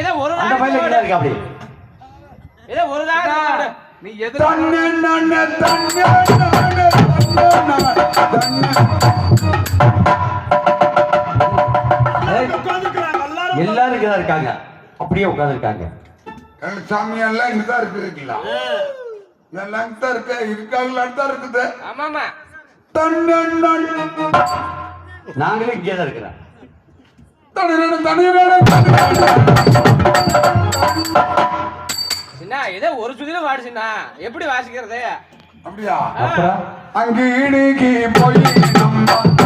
ஏதோ ஒரு ஏதோ ஒரு நீ எதிர எல்லாரும் எல்லாரும் இங்கதான் இருக்காங்க. அப்படியே உட்கார்ந்திருக்காங்க. சாமி எல்லாம் இங்கதான் இருக்குதுங்களா? எல்லாம் இங்கதான் இருக்கு. இருக்காங்களான்னு தான் இருக்குது. ஆமாமா தன்னண்ணன் நாங்களும் இங்கேதான் இருக்கிறோம். தனியனு தனியனு சின்ன ஏதோ ஒரு சுதில வாடு சின்ன எப்படி வாசிக்கிறது? அப்படியா? அப்புறம்? அங்கு போய் நம்ம